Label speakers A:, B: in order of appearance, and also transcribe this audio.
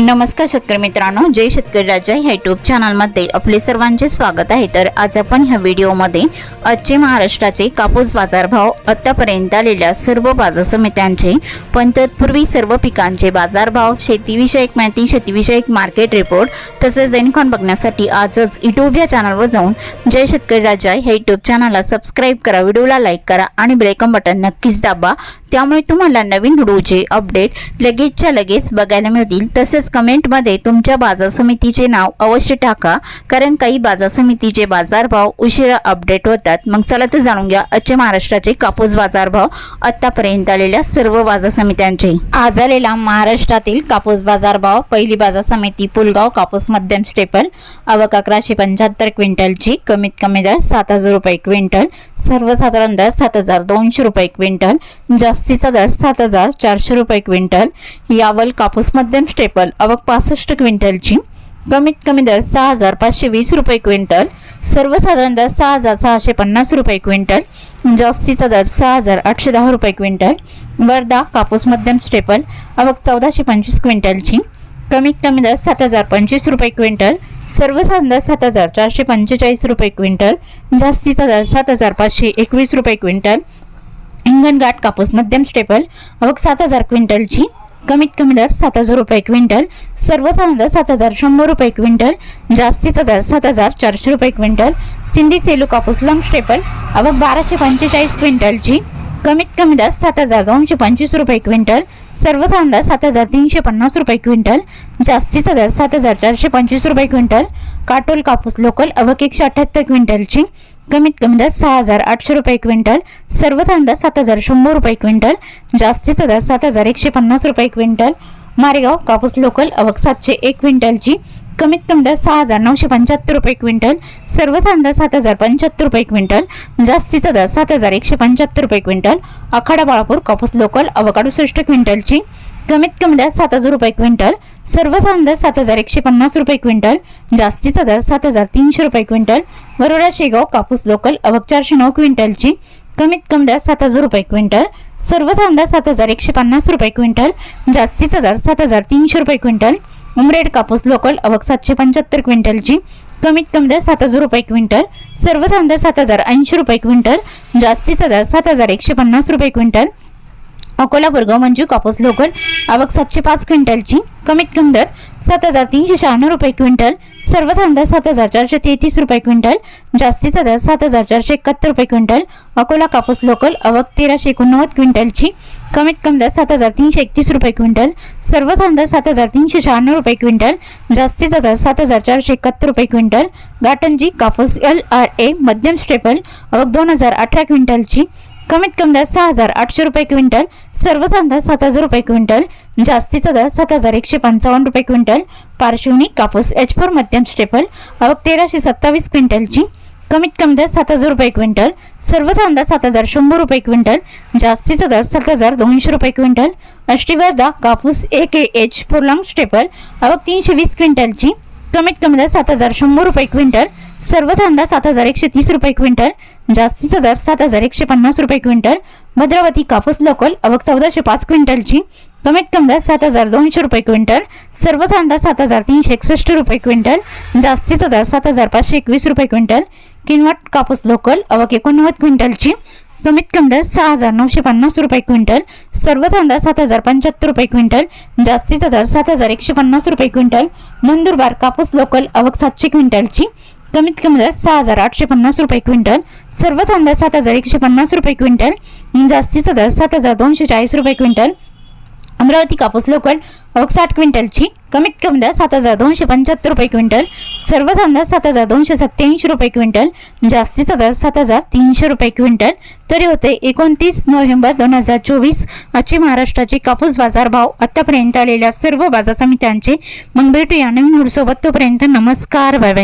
A: नमस्कार शेतकरी मित्रांनो जय शेतकरी राजा ह्या युट्यूब चॅनलमध्ये आपले सर्वांचे स्वागत आहे. तर आज आपण ह्या व्हिडिओमध्ये आजचे महाराष्ट्राचे कापूस बाजारभाव आत्तापर्यंत आलेल्या सर्व बाजार समित्यांचे पण तत्पूर्वी सर्व पिकांचे बाजारभाव शेतीविषयक माहिती शेतीविषयक मार्केट रिपोर्ट तसेच दैनिकॉन बघण्यासाठी आजच युट्यूब या चॅनलवर जाऊन जय शेतकरी राजा ह्या युट्यूब चॅनलला सबस्क्राईब करा व्हिडिओला लाईक करा आणि बेलकम बटन नक्कीच दाबा. त्यामुळे तुम्हाला नवीन व्हिडिओचे अपडेट लगेचच्या लगेच बघायला मिळतील. तसेच कमेंटमध्ये तुमच्या बाजार समितीचे नाव अवश्य टाका कारण काही बाजार समितीचे बाजारभाव उशिरा अपडेट होतात. मग चला तर जाणून घ्या आजचे महाराष्ट्राचे कापूस बाजारभाव आतापर्यंत आलेल्या सर्व बाजार समित्यांचे. आज आलेला महाराष्ट्रातील कापूस बाजारभाव पहिली बाजार समिती पुलगाव कापूस मध्यम स्टेपल आवक अकराशे पंच्याहत्तर क्विंटलची कमीत कमी दर सात हजार रुपये क्विंटल सर्वसाधारण दर सात हजार दोनशे रुपये क्विंटल जास्तीचा दर सात हजार चारशे रुपये क्विंटल. यावल कापूस मध्यम स्टेपल अवक पासष्ट क्विंटलची. कमीत कमी दर सहा हजार पाचशे वीस रुपये क्विंटल. सर्वसाधारण दर सहा हजार सहाशे पन्नास रुपये क्विंटल. जास्तीचा दर सहा हजार आठशे दहा रुपये क्विंटल. वर्धा कापूस मध्यम स्टेपल अवक चौदाशे पंचवीस क्विंटलची. कमीत कमी दर सात हजार पंचवीस रुपये क्विंटल. सर्व दर सात हजार चारशे पंचेचाळीस रुपये क्विंटल जास्तीचा दर सात हजार पाचशे एकवीस रुपये क्विंटल हिंगणघाट कापूस मध्यम स्टेपल अवघ सात हजार क्विंटलची कमीत कमी दर सात हजार रुपये क्विंटल सर्वसाधारण दर सात हजार शंभर रुपये क्विंटल जास्तीचा दर सात हजार चारशे रुपये क्विंटल सिंधी सेलू कापूस लंग स्टेपल अवघ बाराशे पंचेचाळीस क्विंटलची कमीत कमी दर सात हजार दोनशे पंचवीस रुपये क्विंटल सर्व कांदा सात हजार तीनशे पन्नास रुपये क्विंटल जास्तीचा दर सात हजार चारशे पंचवीस रुपये क्विंटल काटोल कापूस लोकल अवक एकशे अठ्ठ्याहत्तर क्विंटलची कमीत कमी दर सहा हजार आठशे रुपये क्विंटल सर्व कांदा सात हजार शंभर रुपये क्विंटल जास्तीचा दर सात हजार एकशे पन्नास रुपये क्विंटल मारेगाव कापूस लोकल अवक सातशे एक क्विंटलची कमीत कमी दर सहा हजार नऊशे पंच्याहत्तर रुपये क्विंटल सर्वसाधारण दर सात हजार पंच्याहत्तर रुपये क्विंटल जास्तीचा दर सात हजार एकशे पंच्याहत्तर रुपये क्विंटल आखाडा बाळापूर कापूस लोकल आवक अडुसष्ट क्विंटलची कमीत कमी दर सात हजार रुपये क्विंटल सर्वसाधारण दर सात हजार एकशे पन्नास रुपये क्विंटल जास्तीचा दर सात हजार तीनशे रुपये क्विंटल वरोडा शेगाव कापूस लोकल अवक चारशे नऊ क्विंटलची कमीत कमी दर सात हजार रुपये क्विंटल सर्वसाधारण दर सात हजार एकशे पन्नास रुपये क्विंटल जास्तीचा दर सात हजार तीनशे रुपये क्विंटल उमरेड कापूस लोकल अवक सातशे पंच्याहत्तर क्विंटलची. कमीत कमी दर सात हजार रुपये क्विंटल. सर्व दर सात हजार ऐंशी रुपये क्विंटल. जास्तीचा दर सात हजार एकशे पन्नास रुपये क्विंटल. अकोला बुरगाव मंजू कापूस लोकल आवक सातशे पाच क्विंटलची. कमीत कमी दर सात हजार तीनशे शहाण्णव रुपये क्विंटल. सर्व दर सात हजार चारशे तेहतीस रुपये क्विंटल. जास्तीचा दर सात हजार चारशे एकाहत्तर रुपये क्विंटल. अकोला कापूस लोकल अवक तेराशे एकोणनव्वद क्विंटलची. कमीत कमी दर सात हजार तीनशे एकतीस रुपये क्विंटल सर्वसाधारण दर सात हजार तीनशे शहाण्णव रुपये क्विंटल जास्तीचा दर सात हजार चारशे एकाहत्तर रुपये क्विंटल गाटनजी कापूस एल आर ए मध्यम स्टेपल अवघ दोन हजार अठरा क्विंटलची कमीत कमी दर सहा हजार आठशे रुपये क्विंटल सर्वसाधारण दर सात हजार रुपये क्विंटल जास्तीचा दर सात हजार एकशे पंचावन्न रुपये क्विंटल पार्श्वनी कापूस एच फोर मध्यम स्टेपल अवघ तेराशे सत्तावीस क्विंटलची कमीत कमी दर सात हजार रुपये क्विंटल सर्व दर सात हजार शंभर रुपये क्विंटल जास्तीचा दर सात हजार दोनशे रुपये क्विंटल अष्टीवर्धा कापूस ए के एच फोरलॉंग स्टेपल आवक तीनशे वीस क्विंटलची कमीत कमी दर सात हजार शंभर रुपये क्विंटल सर्व दर सात हजार एकशे तीस रुपये क्विंटल जास्तीचा दर सात हजार एकशे पन्नास रुपये क्विंटल भद्रावती कापूस लोकल अवक चौदाशे पाच क्विंटलची कमीत कमी दर सात हजार दोनशे रुपये क्विंटल सर्व दर सात हजार तीनशे एकसष्ट रुपये क्विंटल जास्तीचा दर सात हजार पाचशे एकवीस रुपये क्विंटल किनवट कापूस लोकल अवक एकोणनव्वद क्विंटलची. कमीत कमी दर सहा हजार नऊशे पन्नास रुपये क्विंटल. सर्व कांदा सात हजार पंच्याहत्तर रुपये क्विंटल. जास्तीचा दर सात हजार एकशे पन्नास रुपये क्विंटल. नंदुरबार कापूस लोकल अवक सातशे क्विंटलची. कमीत कमी दर सहा हजार आठशे पन्नास रुपये क्विंटल. सर्व कांदा सात हजार एकशे पन्नास रुपये क्विंटल. जास्तीचा दर सात हजार दोनशे चाळीस रुपये क्विंटल. अमरावती कापूस लोकल साठ क्विंटलची कमीत कमी दर सात हजार दोनशे पंच्याहत्तर रुपये क्विंटल सर्वसाधारण दर सात हजार दोनशे सत्त्याऐंशी रुपये क्विंटल जास्तीचा दर सात हजार तीनशे रुपये क्विंटल. तरी होते एकोणतीस नोव्हेंबर दोन हजार चोवीस आजचे महाराष्ट्राचे कापूस बाजार भाव आतापर्यंत आलेल्या सर्व बाजार समित्यांचे मग भेटूया नवीन सोबत तोपर्यंत नमस्कार बाय बाय.